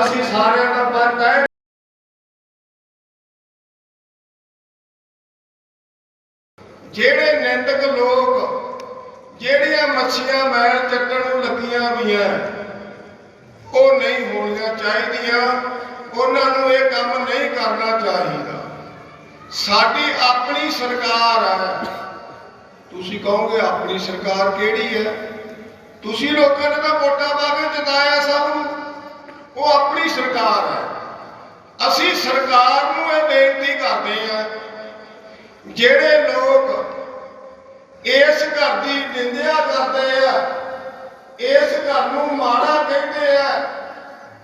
ਅਸੀਂ ਸਾਰਿਆਂ ਦਾ ਮੈਂ ਤੈਅ ਜਿਹੜੇ ਨਿੰਦਕ ਲੋਕ, ਜਿਹੜੀਆਂ ਮੱਛੀਆਂ ਮੈਲ ਚੱਟਣ ਨੂੰ ਲੱਗੀਆਂ ਹੋਈਆਂ, ਉਹ ਨਹੀਂ ਹੋਣੀਆਂ ਚਾਹੀਦੀਆਂ। ਉਹਨਾਂ ਨੂੰ ਇਹ ਕੰਮ ਨਹੀਂ ਕਰਨਾ ਚਾਹੀਦਾ। ਸਾਡੀ ਆਪਣੀ ਸਰਕਾਰ ਹੈ। ਤੁਸੀਂ ਕਹੋਗੇ, ਆਪਣੀ ਸਰਕਾਰ ਕਿਹੜੀ ਹੈ? ਤੁਸੀਂ ਲੋਕਾਂ ਨੇ ਤਾਂ ਵੋਟਾਂ ਪਾ ਕੇ ਜਿਤਾਇਆ ਸਭ ਨੂੰ। ਉਹ ਆਪਣੀ ਸਰਕਾਰ ਹੈ। ਅਸੀਂ ਸਰਕਾਰ ਨੂੰ ਇਹ ਬੇਨਤੀ ਕਰਦੇ ਹਾਂ, ਜਿਹੜੇ ਲੋਕ ਇਸ ਘਰ ਦੀ ਨਿੰਦਿਆ ਕਰਦੇ ਆ, ਇਸ ਘਰ ਨੂੰ ਮਾੜਾ ਕਹਿੰਦੇ ਆ,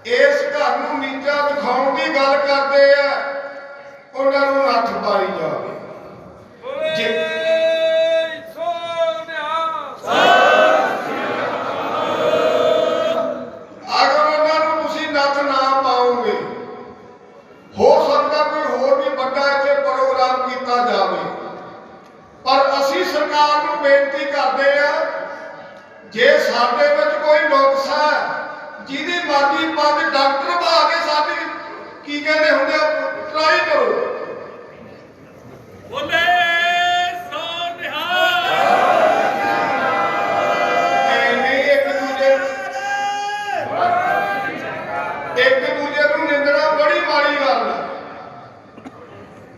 ਇਸ ਘਰ ਨੂੰ ਨੀਚਾ ਦਿਖਾਉਣ ਦੀ ਗੱਲ ਕਰਦੇ ਆ, ਉਹਨਾਂ ਨੂੰ ਹੱਥ ਪਾਈ ਜਾ ਅਗਰ ਉਹਨਾਂ ਨੂੰ ਤੁਸੀਂ ਨੱਥ ਨਾ ਪਾਓਗੇ ਹੋ ਸਕਦਾ ਕੋਈ ਹੋਰ ਵੀ ਵੱਡਾ ਇੱਥੇ ਪ੍ਰੋਗਰਾਮ ਕੀਤਾ ਜਾਵੇ ਪਰ ਅਸੀਂ ਸਰਕਾਰ ਨੂੰ ਬੇਨਤੀ ਕਰਦੇ ਆ ਜੇ ਸਾਡੇ ਵਿੱਚ ਕੋਈ ਨੁਕਸ ਹੈ ਜਿਹਦੀ ਮਰਜ਼ੀ ਪੰਜ ਡਾਕਟਰ ਬਾ ਕੇ ਸਾਡੀ ਕੀ ਕਹਿੰਦੇ ਹੁੰਦੇ ਟਰਾਈ ਕਰੋ। ਦੂਜੇ ਇੱਕ ਦੂਜੇ ਨੂੰ ਨਿੰਦਣਾ ਬੜੀ ਮਾੜੀ ਗੱਲ ਹੈ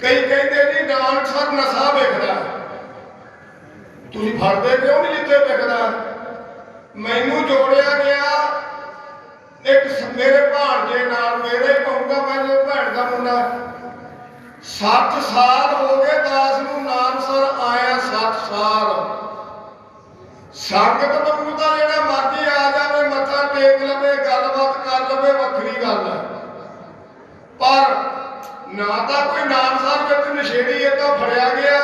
ਕਈ ਕਹਿੰਦੇ ਜੀ ਡਾਂਸਰ ਨਸ਼ਾ ਵੇਖਦਾ। ਤੁਸੀਂ ਫੜਦੇ ਕਿਉਂ ਨਹੀਂ ਜਿੱਥੇ ਵੇਖਦਾ? ਮੈਨੂੰ ਜੋੜਿਆ ਗਿਆ। ਇੱਕ ਸ- ਮੇਰੇ ਭਾਣਜੇ ਨਾਲ ਮੇਰੇ ਹੀ ਕਹੂੰਗਾ ਮੈਂ ਜੋ ਭੈਣ ਦਾ ਮੁੰਡਾ। 60 ਸਾਲ ਹੋ ਗਏ ਦਾਸ ਨੂੰ ਨਾਨਸਰ ਆਇਆ 60 ਸਾਲ। ਸੰਗਤ ਨੂੰ ਤਾਂ ਜਿਹੜਾ ਮਰਜ਼ੀ ਆ ਜਾਵੇ, ਮੱਥਾ ਟੇਕ ਲਵੇ, ਗੱਲਬਾਤ ਕਰ ਲਵੇ, ਵੱਖਰੀ ਗੱਲ ਹੈ। ਪਰ ਨਾ ਤਾਂ ਕੋਈ ਨਾਨਸਰ ਵਿੱਚ ਨਸ਼ੇੜੀ ਇਹ ਤਾਂ ਫੜਿਆ ਗਿਆ,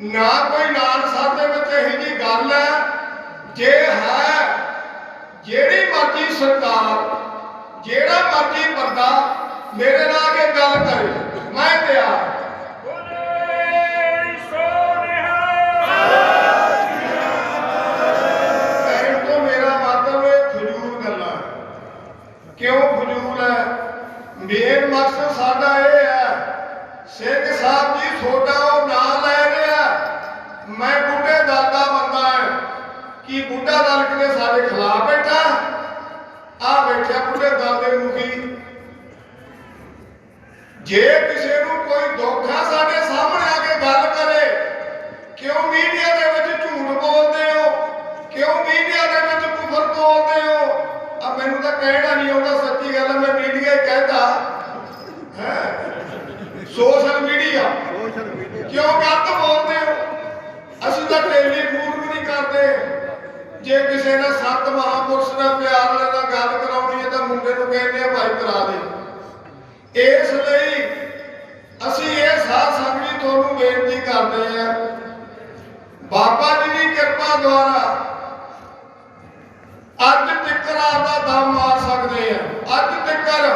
ਨਾ ਕੋਈ ਨਾਨਸਰ ਦੇ ਵਿੱਚ ਇਹੋ ਜੀ ਗੱਲ ਹੈ ਜੇ ਹੈ, ਜਿਹੜੀ ਮਰਜ਼ੀ ਸਰਕਾਰ, ਜਿਹੜਾ ਮਰਜ਼ੀ ਬੰਦਾ ਮੇਰੇ ਨਾਲ ਆ ਗੱਲ ਕਰੇ, ਮੈਂ ਤਿਆਰ। ਕਿ ਬੁੱਢਾ ਦਲ ਕਿਤੇ ਸਾਡੇ ਖਿਲਾਫ ਬੈਠਾ? ਆ ਬੈਠਿਆ ਬੁੱਢੇ ਦਲ ਦੇ ਮੁਖੀ ਜੇ ਕਿਸੇ ਨੂੰ ਕੋਈ ਦੁੱਖ ਆ ਸਾਡੇ ਸਾਹਮਣੇ ਆ ਕੇ ਗੱਲ ਕਰੇ ਕਿਉਂ ਮੀਡੀਆ ਦੇ ਵਿੱਚ ਝੂਠ ਬੋਲਦੇ ਹੋ? ਕਿਉਂ ਮੀਡੀਆ ਦੇ ਵਿੱਚ ਕੁਫਰ ਬੋਲਦੇ ਹੋ? ਆ ਮੈਨੂੰ ਤਾਂ ਕਹਿਣਾ ਨਹੀਂ ਆਉਂਦਾ ਸੱਚੀ ਗੱਲ ਹੈ, ਮੈਂ ਮੀਡੀਆ ਹੀ ਕਹਿੰਦਾ ਹੈ ਸੋਸ਼ਲ ਮੀਡੀਆ ਕਿਉਂ ਗਲਤ ਬੋਲਦੇ ਹੋ ਅਸੀਂ ਤਾਂ ਟੈਲੀਫੋਨ ਵੀ ਨਹੀਂ ਕਰਦੇ ਜੇ ਕਿਸੇ ਨੇ ਸੰਤ ਮਹਾਪੁਰਸ਼ ਨਾਲ ਪਿਆਰ ਵਾਲੇ ਨਾਲ ਗੱਲ ਕਰਾਉਣੀ ਹੈ ਤਾਂ ਮੁੰਡੇ ਨੂੰ ਕਹਿੰਦੇ ਆ ਭਾਈ ਕਰਾ ਦੇ ਇਸ ਲਈ ਅਸੀਂ ਇਹ ਸਾਧ ਸੰਗਤ ਜੀ ਤੁਹਾਨੂੰ ਬੇਨਤੀ ਕਰਦੇ ਆ ਬਾਬਾ ਜੀ ਦੀ ਕਿਰਪਾ ਦੁਆਰਾ ਅੱਜ ਤਿੱਕਰ ਆਪਦਾ ਦਮ ਮਾਰ ਸਕਦੇ ਆ। ਅੱਜ ਤਿੱਕਰ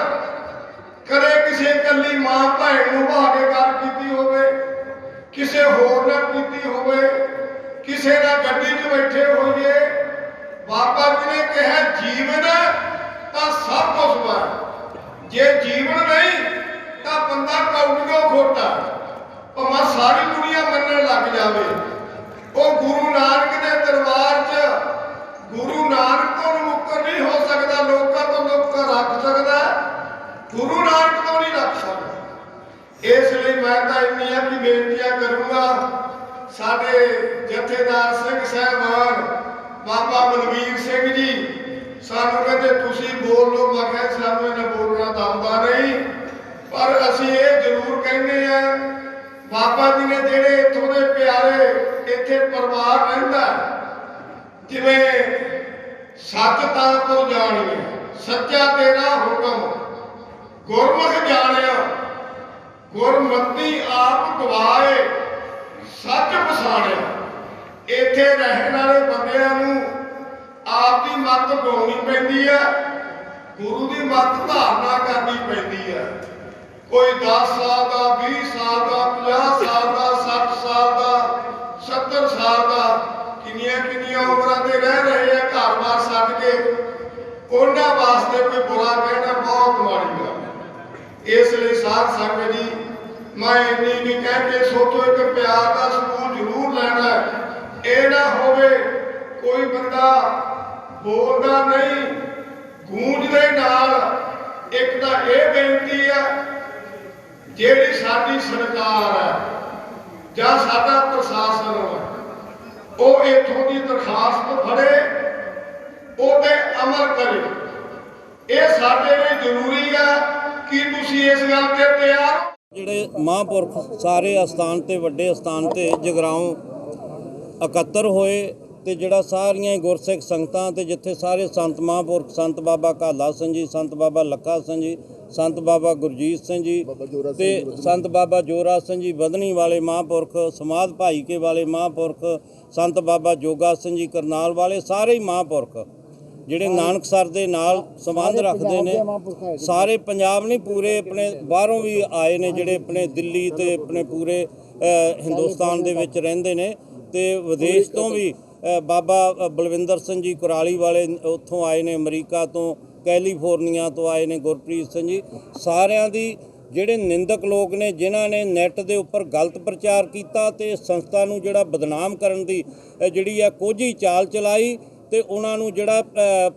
ਕਦੇ ਕਿਸੇ ਇਕੱਲੀ ਮਾਂ ਭੈਣ ਨੂੰ ਬਹਾ ਕੇ ਗੱਲ ਕੀਤੀ ਹੋਵੇ, ਕਿਸੇ ਹੋਰ ਨਾਲ ਕੀਤੀ ਹੋਵੇ, ਕਿਸੇ ਨਾਲ ਗੱਡੀ 'ਚ ਬੈਠੇ ਹੋਈਏ, ਬਾਬਾ ਜੀ ਨੇ ਕਿਹਾ ਜੀਵਨ ਤਾਂ ਸਭ ਕੁਝ ਵਾ। ਜੇ ਜੀਵਨ ਨਹੀਂ, ਤਾਂ ਬੰਦਾ ਕੌਡੀਓ ਖੋਟਾ। ਭਾਵੇਂ ਸਾਰੀ ਦੁਨੀਆ ਮੰਨਣ ਲੱਗ ਜਾਵੇ। ਉਹ ਗੁਰੂ ਨਾਨਕ ਦੇ ਗੁਰੂ ਨਾਨਕ ਤੋਂ ਮੁਕਤ ਨਹੀਂ ਹੋ ਸਕਦਾ, ਲੋਕਾਂ ਤੋਂ ਮੁਕਤ ਰੱਖ ਸਕਦਾ, ਗੁਰੂ ਨਾਨਕ ਤੋਂ ਨਹੀਂ ਰੱਖ ਸਕਦਾ। ਇਸ ਲਈ ਮੈਂ ਤਾਂ ਇੰਨੀਆਂ ਕੀ ਬੇਨਤੀਆਂ ਕਰੂੰਗਾ, ਸਾਡੇ ਜਥੇਦਾਰ ਸਿੰਘ ਸਾਹਿਬਾਨ, ਬਾਬਾ ਬਲਵੀਰ ਸਿੰਘ ਜੀ, ਸਾਨੂੰ ਕਹਿੰਦੇ ਤੁਸੀਂ ਬੋਲ ਲਓ, ਮੈਂ ਕਿਹਾ ਸਾਨੂੰ ਇਹਨਾਂ ਬੋਲਣਾ ਦਮਦਾ ਨਹੀਂ, ਪਰ ਅਸੀਂ ਇਹ ਜ਼ਰੂਰ ਕਹਿੰਦੇ ਆ, ਬਾਬਾ ਜੀ ਨੇ ਜਿਹੜੇ ਇੱਥੋਂ ਦੇ ਪਿਆਰੇ ਇੱਥੇ ਪਰਿਵਾਰ ਰਹਿੰਦਾ, ਜਿਵੇਂ ਸੱਚ ਤਾਂ ਕੋ ਜਾਣੀਏ ਸੱਚਾ ਤੇਰਾ ਹੁਕਮ। ਗੁਰਮੁਖ ਜਾਣਿਆ ਗੁਰਮਤੀ ਆਪ ਗਵਾਏ, ਸੱਚ ਪਛਾਣਿਆ। ਇੱਥੇ ਰਹਿਣ ਵਾਲੇ ਬੰਦਿਆਂ ਨੂੰ ਆਪ ਦੀ ਮੱਤ ਗਾਉਣੀ ਪੈਂਦੀ ਹੈ ਗੁਰੂ ਦੀ ਮੱਤ ਧਾਰਨਾ ਕਰਨੀ ਪੈਂਦੀ ਹੈ ਕੋਈ 10 ਸਾਲ ਦਾ 20 ਸਾਲ ਦਾ 50 ਸਾਲ ਦਾ 60 ਸਾਲ ਦਾ 70 ਸਾਲ ਦਾ ਕਿੰਨੀਆਂ ਕਿੰਨੀਆਂ ਉਮਰਾਂ ਦੇ ਰਹਿ ਰਹੇ ਆ ਘਰ-ਬਾਰ ਛੱਡ ਕੇ ਉਹਨਾਂ ਵਾਸਤੇ ਕੋਈ ਬੁਰਾ ਕਹਿਣਾ ਬਹੁਤ ਮਾੜੀ ਗੱਲ ਹੈ। ਇਸ ਲਈ ਸਾਧ ਸੰਗਤ ਜੀ, ਮੈਂ ਇੰਨੀ ਨਹੀਂ ਕਹਿ ਕੇ ਸੋਚੋ ਇੱਕ ਪਿਆਰ ਦਾ ਸਕੂਲ ਜ਼ਰੂਰ ਲੈਣਾ ਇਹ ਨਾ ਹੋਵੇ ਕੋਈ ਬੰਦਾ ਬੋਲਦਾ ਨਹੀਂ ਗੂੰਜ ਦੇ ਨਾਲ। ਇੱਕ ਤਾਂ ਇਹ ਬੇਨਤੀ ਆ, ਜਿਹੜੀ ਸਾਡੀ ਸਰਕਾਰ ਹੈ ਜਾਂ ਸਾਡਾ ਪ੍ਰਸ਼ਾਸਨ ਹੈ, ਉਹ ਇਥੋਂ ਦੀ ਦਰਖਾਸਤ ਫੜੇ ਉਹ ਤੇ ਅਮਲ ਕਰੇ ਇਹ ਸਾਡੇ ਲਈ ਜ਼ਰੂਰੀ ਆ ਕਿ ਤੁਸੀਂ ਇਸ ਗੱਲ ਤੇ ਤਿਆਰ? ਜਿਹੜੇ ਮਹਾਂਪੁਰਖ ਸਾਰੇ ਅਸਥਾਨ ਤੇ ਵੱਡੇ ਅਸਥਾਨ ਤੇ ਜਗਰਾਉਂ ਇਕੱਤਰ ਹੋਏ ਤੇ ਜਿਹੜਾ ਸਾਰੀਆਂ ਹੀ ਗੁਰਸਿੱਖ ਸੰਗਤਾਂ ਤੇ ਜਿੱਥੇ ਸਾਰੇ ਸੰਤ ਮਹਾਂਪੁਰਖ ਸੰਤ ਬਾਬਾ ਕਾਲਾ ਸਿੰਘ ਜੀ ਸੰਤ ਬਾਬਾ ਲੱਖਾ ਸਿੰਘ ਜੀ ਸੰਤ ਬਾਬਾ ਗੁਰਜੀਤ ਸਿੰਘ ਜੀ ਤੇ ਸੰਤ ਬਾਬਾ ਜੋਰਾ ਸਿੰਘ ਜੀ ਬਦਨੀ ਵਾਲੇ ਮਹਾਂਪੁਰਖ ਸਮਾਧ ਭਾਈ ਕੇ ਵਾਲੇ ਮਹਾਂਪੁਰਖ ਸੰਤ ਬਾਬਾ ਜੋਗਾ ਸਿੰਘ ਜੀ ਕਰਨਾਲ ਵਾਲੇ ਸਾਰੇ ਹੀ ਮਹਾਂਪੁਰਖ ਜਿਹੜੇ ਨਾਨਕਸਰ ਦੇ ਨਾਲ ਸੰਬੰਧ ਰੱਖਦੇ ਨੇ ਸਾਰੇ ਪੰਜਾਬ ਨਹੀਂ ਪੂਰੇ ਆਪਣੇ ਬਾਹਰੋਂ ਵੀ ਆਏ ਨੇ ਜਿਹੜੇ ਆਪਣੇ ਦਿੱਲੀ ਤੇ ਆਪਣੇ ਪੂਰੇ ਹਿੰਦੁਸਤਾਨ ਦੇ ਵਿੱਚ ਰਹਿੰਦੇ ਨੇ ਤੇ ਵਿਦੇਸ਼ ਤੋਂ ਵੀ ਬਾਬਾ ਬਲਵਿੰਦਰ ਸਿੰਘ ਜੀ ਕੁਰਾਲੀ ਵਾਲੇ ਉੱਥੋਂ ਆਏ ਨੇ ਅਮਰੀਕਾ ਤੋਂ ਕੈਲੀਫੋਰਨੀਆ ਤੋਂ ਆਏ ਨੇ ਗੁਰਪ੍ਰੀਤ ਸਿੰਘ ਜੀ। ਸਾਰਿਆਂ ਦੀ ਜਿਹੜੇ ਨਿੰਦਕ ਲੋਕ ਨੇ ਜਿਨ੍ਹਾਂ ਨੇ ਨੈੱਟ ਦੇ ਉੱਪਰ ਗਲਤ ਪ੍ਰਚਾਰ ਕੀਤਾ ਤੇ ਸੰਸਥਾ ਨੂੰ ਜਿਹੜਾ ਬਦਨਾਮ ਕਰਨ ਦੀ ਜਿਹੜੀ ਆ ਕੋਝੀ ਚਾਲ ਚਲਾਈ ਤੇ ਉਹਨਾਂ ਨੂੰ ਜਿਹੜਾ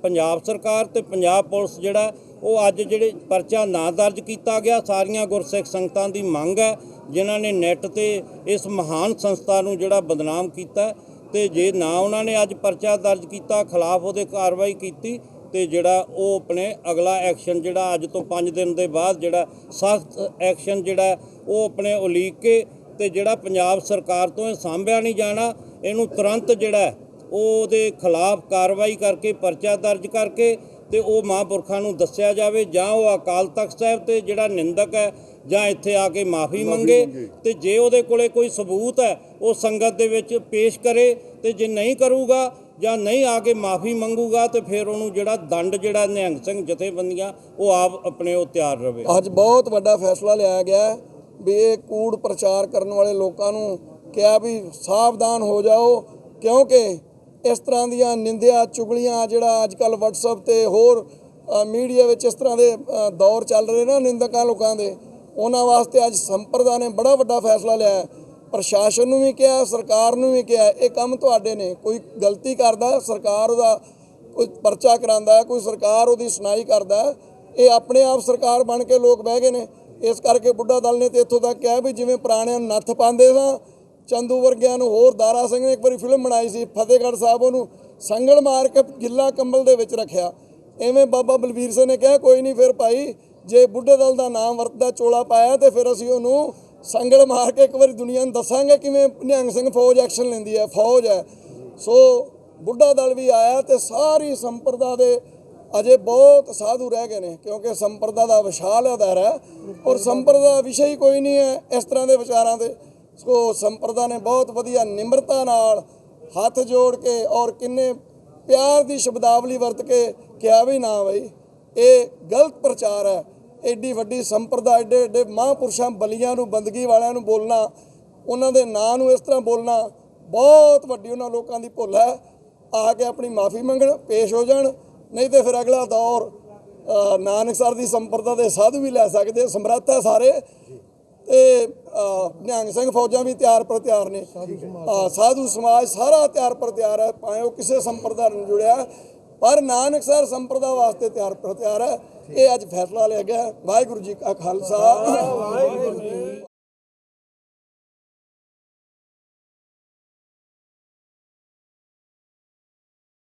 ਪੰਜਾਬ ਸਰਕਾਰ ਤੇ ਪੰਜਾਬ ਪੁਲਿਸ ਜਿਹੜਾ, ਉਹ ਅੱਜ ਜਿਹੜੇ ਪਰਚਾ ਨਾ ਦਰਜ ਕੀਤਾ ਗਿਆ, ਸਾਰੀਆਂ ਗੁਰਸਿੱਖ ਸੰਗਤਾਂ ਦੀ ਮੰਗ ਹੈ, ਜਿਨ੍ਹਾਂ ਨੇ ਨੈੱਟ ਤੇ ਇਸ ਮਹਾਨ ਸੰਸਥਾ ਨੂੰ ਜਿਹੜਾ ਬਦਨਾਮ ਕੀਤਾ ਤੇ ਜੇ ਨਾ ਉਹਨਾਂ ਨੇ ਅੱਜ ਪਰਚਾ ਦਰਜ ਕੀਤਾ, ਖਿਲਾਫ ਉਹਦੇ ਕਾਰਵਾਈ ਕੀਤੀ, ਤੇ ਜਿਹੜਾ ਉਹ ਆਪਣੇ ਅਗਲਾ ਐਕਸ਼ਨ ਜਿਹੜਾ ਅੱਜ ਤੋਂ 5 ਦਿਨ ਦੇ ਬਾਅਦ ਜਿਹੜਾ ਸਖਤ ਐਕਸ਼ਨ ਜਿਹੜਾ ਉਹ ਆਪਣੇ ਉਲੀਕ ਕੇ ਤੇ ਜਿਹੜਾ ਪੰਜਾਬ ਸਰਕਾਰ ਤੋਂ ਇਹ ਸਾਂਭਿਆ ਨਹੀਂ ਜਾਣਾ, ਇਹਨੂੰ ਤੁਰੰਤ ਜਿਹੜਾ ਉਹਦੇ ਖਿਲਾਫ ਕਾਰਵਾਈ ਕਰਕੇ ਪਰਚਾ ਦਰਜ ਕਰਕੇ ਤੇ ਉਹ ਮਹਾਂਪੁਰਖਾਂ ਨੂੰ ਦੱਸਿਆ ਜਾਵੇ ਜਾਂ ਉਹ ਅਕਾਲ ਤਖਤ ਸਾਹਿਬ ਤੇ ਜਿਹੜਾ ਨਿੰਦਕ ਹੈ ਜਾਂ ਇੱਥੇ ਆ ਕੇ ਮਾਫੀ ਮੰਗੇ। ਤੇ ਜੇ ਉਹਦੇ ਕੋਲੇ ਕੋਈ ਸਬੂਤ ਹੈ ਉਹ ਸੰਗਤ ਦੇ ਵਿੱਚ ਪੇਸ਼ ਕਰੇ ਤੇ ਜੇ ਨਹੀਂ ਕਰੂਗਾ ਜਾਂ ਨਹੀਂ ਆ ਕੇ ਮਾਫੀ ਮੰਗੂਗਾ ਤੇ ਫਿਰ ਉਹਨੂੰ ਜਿਹੜਾ ਦੰਡ ਜਿਹੜਾ ਨਿਹੰਗ ਸਿੰਘ ਜਥੇਬੰਦੀਆਂ ਉਹ ਆਪ ਆਪਣੇ ਉਹ ਤਿਆਰ ਰਵੇ। ਅੱਜ ਬਹੁਤ ਵੱਡਾ ਫੈਸਲਾ ਲਿਆ ਗਿਆ ਹੈ ਵੀ ਇਹ ਕੂੜ ਪ੍ਰਚਾਰ ਕਰਨ ਵਾਲੇ ਲੋਕਾਂ ਨੂੰ ਕਿਹਾ ਵੀ ਸਾਵਧਾਨ ਹੋ ਜਾਓ ਕਿਉਂਕਿ ਇਸ ਤਰ੍ਹਾਂ ਦੀਆਂ ਨਿੰਦਿਆ, ਚੁਗਲੀਆਂ ਜਿਹੜਾ ਅੱਜ ਕੱਲ WhatsApp ਤੇ ਹੋਰ ਮੀਡੀਆ ਵਿੱਚ ਇਸ ਤਰ੍ਹਾਂ ਦੇ ਦੌਰ ਚੱਲ ਰਹੇ ਨਾ ਨਿੰਦਕਾਂ ਲੋਕਾਂ ਦੇ, ਉਹਨਾਂ ਵਾਸਤੇ ਅੱਜ ਸੰਪਰਦਾ ਨੇ ਬੜਾ ਵੱਡਾ ਫੈਸਲਾ ਲਿਆ ਪ੍ਰਸ਼ਾਸਨ ਨੂੰ ਵੀ ਕਿਹਾ, ਸਰਕਾਰ ਨੂੰ ਵੀ ਕਿਹਾ, ਇਹ ਕੰਮ ਤੁਹਾਡੇ ਨੇ, ਕੋਈ ਗਲਤੀ ਕਰਦਾ, ਸਰਕਾਰ ਉਹਦਾ ਕੋਈ ਪਰਚਾ ਕਰਾਂਦਾ ਕੋਈ ਸਰਕਾਰ ਉਹਦੀ ਸੁਣਾਈ ਕਰਦਾ, ਇਹ ਆਪਣੇ ਆਪ ਸਰਕਾਰ ਬਣ ਕੇ ਲੋਕ ਬਹਿ ਗਏ ਨੇ। ਇਸ ਕਰਕੇ ਬੁੱਢਾ ਦਲ ਨੇ ਤੇ ਇੱਥੋਂ ਤੱਕ ਕਿਹਾ ਵੀ ਜਿਵੇਂ ਪੁਰਾਣਿਆਂ ਨੱਥ ਪਾਉਂਦੇ ਸਾਂ ਚੰਦੂ ਵਰਗਿਆਂ ਨੂੰ ਹੋਰ ਦਾਰਾ ਸਿੰਘ ਨੇ ਇੱਕ ਵਾਰੀ ਫਿਲਮ ਬਣਾਈ ਸੀ, ਫਤਿਹਗੜ੍ਹ ਸਾਹਿਬ ਉਹਨੂੰ ਸੰਗਲ ਮਾਰ ਕੇ ਗਿੱਲਾ ਕੰਬਲ ਦੇ ਵਿੱਚ ਰੱਖਿਆ। ਐਵੇਂ ਬਾਬਾ ਬਲਵੀਰ ਸਿੰਘ ਨੇ ਕਿਹਾ, ਕੋਈ ਨਹੀਂ ਫਿਰ ਭਾਈ, ਜੇ ਬੁੱਢੇ ਦਲ ਦਾ ਨਾਮ ਵਰਤਦਾ, ਚੋਲਾ ਪਾਇਆ ਤੇ ਫਿਰ ਅਸੀਂ ਉਹਨੂੰ ਸੰਗਲ ਮਾਰ ਕੇ ਇੱਕ ਵਾਰੀ ਦੁਨੀਆ ਨੂੰ ਦੱਸਾਂਗੇ ਕਿਵੇਂ ਨਿਹੰਗ ਸਿੰਘ ਫੌਜ ਐਕਸ਼ਨ ਲੈਂਦੀ ਹੈ, ਫੌਜ ਹੈ। ਸੋ ਬੁੱਢਾ ਦਲ ਵੀ ਆਇਆ ਤੇ ਸਾਰੀ ਸੰਪਰਦਾ ਦੇ ਅਜੇ ਬਹੁਤ ਸਾਧੂ ਰਹਿ ਗਏ ਨੇ, ਕਿਉਂਕਿ ਸੰਪਰਦਾ ਦਾ ਵਿਸ਼ਾਲ ਆਧਾਰ ਹੈ। ਔਰ ਸੰਪਰਦਾ ਵਿਸ਼ਾ ਹੀ ਕੋਈ ਨਹੀਂ ਹੈ ਇਸ ਤਰ੍ਹਾਂ ਦੇ ਵਿਚਾਰਾਂ ਦੇ। ਸੋ ਸੰਪਰਦਾ ਨੇ ਬਹੁਤ ਵਧੀਆ ਨਿਮਰਤਾ ਨਾਲ ਹੱਥ ਜੋੜ ਕੇ ਔਰ ਕਿੰਨੇ ਪਿਆਰ ਦੀ ਸ਼ਬਦਾਵਲੀ ਵਰਤ ਕੇ ਕਿਹਾ ਵੀ ਨਾ ਬਈ, ਇਹ ਗਲਤ ਪ੍ਰਚਾਰ ਹੈ। ਐਡੀ ਵੱਡੀ ਸੰਪਰਦਾ ਐਡੇ ਐਡੇ ਮਹਾਂਪੁਰਸ਼ਾਂ ਬਲੀਆਂ ਨੂੰ, ਬੰਦਗੀ ਵਾਲਿਆਂ ਨੂੰ ਬੋਲਣਾ, ਉਹਨਾਂ ਦੇ ਨਾਂ ਨੂੰ ਇਸ ਤਰ੍ਹਾਂ ਬੋਲਣਾ ਬਹੁਤ ਵੱਡੀ ਉਹਨਾਂ ਲੋਕਾਂ ਦੀ ਭੁੱਲ ਹੈ। ਆ ਕੇ ਆਪਣੀ ਮਾਫੀ ਮੰਗਣ, ਪੇਸ਼ ਹੋ ਜਾਣ, ਨਹੀਂ ਤੇ ਫਿਰ ਅਗਲਾ ਦੌਰ ਨਾਨਕ ਨਾਨਕਸਰ ਦੀ ਸੰਪਰਦਾ ਦੇ ਸਾਧੂ ਵੀ ਲੈ ਸਕਦੇ, ਸਮਰੱਥ ਹੈ ਸਾਰੇ। ਤੇ ਨਿਹੰਗ ਸਿੰਘ ਫੌਜਾਂ ਵੀ ਤਿਆਰ ਪਰ ਤਿਆਰ ਨੇ। ਸਾਧੂ ਸਮਾਜ ਸਾਰਾ ਤਿਆਰ ਪਰ ਤਿਆਰ ਹੈ, ਭਾਵੇਂ ਉਹ ਕਿਸੇ ਸੰਪਰਦਾ ਨਾਲ ਜੁੜਿਆ ਪਰ ਨਾਨਕ ਨਾਨਕਸਰ ਸੰਪਰਦਾ ਵਾਸਤੇ ਤਿਆਰ ਪਰ ਤਿਆਰ ਹੈ। ਇਹ ਅੱਜ ਫੈਸਲਾ ਲਿਆ ਗਿਆ ਵਾਹਿਗੁਰੂ ਜੀ ਕਾ ਖਾਲਸਾ। ਵਾਹਿਗੁਰੂ ਜੀ